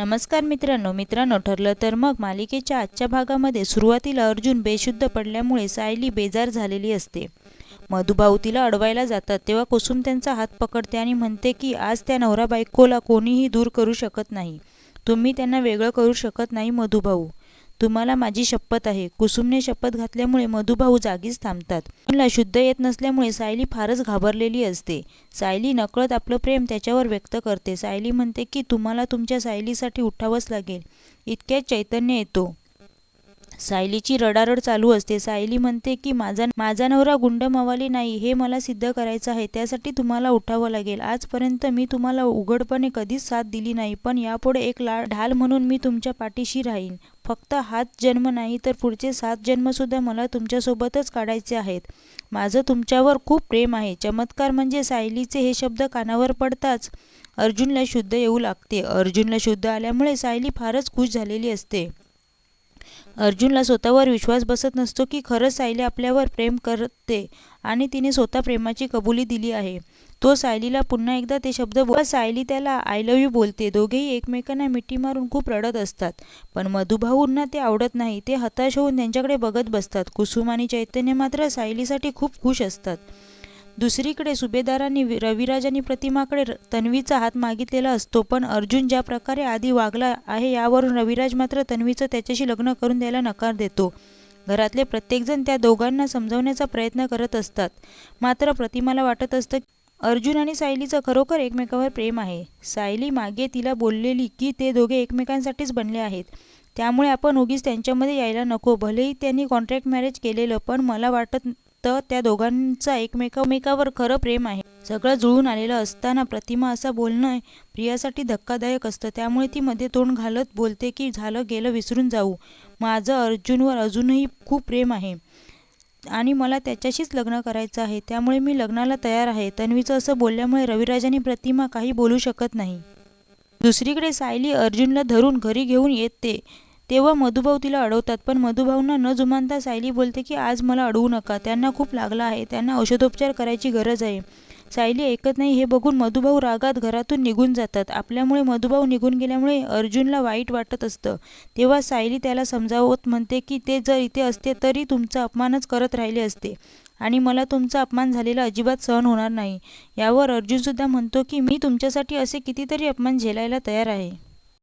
नमस्कार मित्रांनो. मित्रांनो ठरलं तर मग मालिकेच्या आजच्या भागामध्ये सुरुवातीला अर्जुन बेशुद्ध पडल्यामुळे सायली बेजार झालेली असते. मधुभाऊ तिला अडवायला जातात तेव्हा कुसुम त्यांचा हात पकडते आणि म्हणते की आज त्या नवरा बायकोला कोणीही दूर करू शकत नाही. तुम्ही त्यांना वेगळं करू शकत नाही मधुभाऊ तुम्हाला माझी शपथ आहे. कुसुमने शपथ घातल्यामुळे मधुभाऊ जागीच थांबतात. अर्जुनला शुद्ध येत नसल्यामुळे सायली फारच घाबरलेली असते. सायली नकळत आपलं प्रेम त्याच्यावर व्यक्त करते. सायली म्हणते की तुम्हाला तुमच्या सायलीसाठी उठावंच लागेल. इतक्यात चैतन्य येतो. सायलीची रडारड चालू असते. सायली म्हणते की माझा माझा नवरा गुंड मवाली नाही हे मला सिद्ध करायचं आहे. त्यासाठी तुम्हाला उठावं लागेल. आजपर्यंत मी तुम्हाला उघडपणे कधीच साथ दिली नाही पण यापुढे एक ला ढाल म्हणून मी तुमच्या पाठीशी राहीन. फक्त हाच जन्म नाही तर पुढचे सात जन्मसुद्धा मला तुमच्यासोबतच काढायचे आहेत. माझं तुमच्यावर खूप प्रेम आहे. चमत्कार म्हणजे सायलीचे हे शब्द कानावर पडताच अर्जुनला शुद्ध येऊ लागते. अर्जुनला शुद्ध आल्यामुळे सायली फारच खुश झालेली असते. अर्जुनला स्वतःवर विश्वास बसत नसतो की खरंच सायली आपल्यावर प्रेम करते आणि तिने स्वतः प्रेमाची कबुली दिली आहे. तो सायलीला पुन्हा एकदा ते शब्द बोल सायली त्याला आय लव्ह यू बोलते. दोघेही एकमेकांना मिठी मारून खूप रडत असतात. पण मधुभाऊंना ते आवडत नाही. ते हताश होऊन त्यांच्याकडे बघत बसतात. कुसुम आणि चैतन्य मात्र सायलीसाठी खूप खुश असतात. दुसरीकडे सुभेदारांनी रविराजांनी प्रतिमाकडे तन्वीचा हात मागितलेला असतो पण अर्जुन ज्या प्रकारे आधी वागला आहे यावरून रविराज मात्र तन्वीचं त्याच्याशी लग्न करून द्यायला नकार देतो. घरातले प्रत्येकजण त्या दोघांना समजवण्याचा प्रयत्न करत असतात. मात्र प्रतिमाला वाटत असतं अर्जुन आणि सायलीचं खरोखर एकमेकावर प्रेम आहे. सायली मागे तिला बोललेली की ते दोघे एकमेकांसाठीच बनले आहेत. त्यामुळे आपण उगीच त्यांच्यामध्ये यायला नको. भलेही त्यांनी कॉन्ट्रॅक्ट मॅरेज केलेलं पण मला वाटत तर त्या दोघांचा एकमेकामेकावर खरं प्रेम आहे. सगळं जुळून आलेलं असताना प्रतिमा असं बोलणं प्रियासाठी धक्कादायक असतं. त्यामुळे ती मध्ये तोंड घालत बोलते की झालं गेलं विसरून जाऊ. माझं अर्जुनवर अजूनही खूप प्रेम आहे आणि मला त्याच्याशीच लग्न करायचं आहे. त्यामुळे मी लग्नाला तयार आहे. तन्वीचं असं बोलल्यामुळे रविराज आणि प्रतिमा काही बोलू शकत नाही. दुसरीकडे सायली अर्जुनला धरून घरी घेऊन येते. तेव्हा मधुभाऊ तिला अडवतात पण मधुभाऊंना न जुमानता सायली बोलते की आज मला अडवू नका त्यांना खूप लागला आहे त्यांना औषधोपचार करायची गरज आहे. सायली ऐकत नाही हे बघून मधुभाऊ रागात घरातून निघून जातात. आपल्यामुळे मधुभाऊ निघून गेल्यामुळे अर्जुनला वाईट वाटत असतं. तेव्हा सायली त्याला समजावत म्हणते की ते जर इथे असते तरी तुमचा अपमानच करत राहिले असते आणि मला तुमचा अपमान झालेला अजिबात सहन होणार नाही. यावर अर्जुनसुद्धा म्हणतो की मी तुमच्यासाठी असे कितीतरी अपमान झेलायला तयार आहे.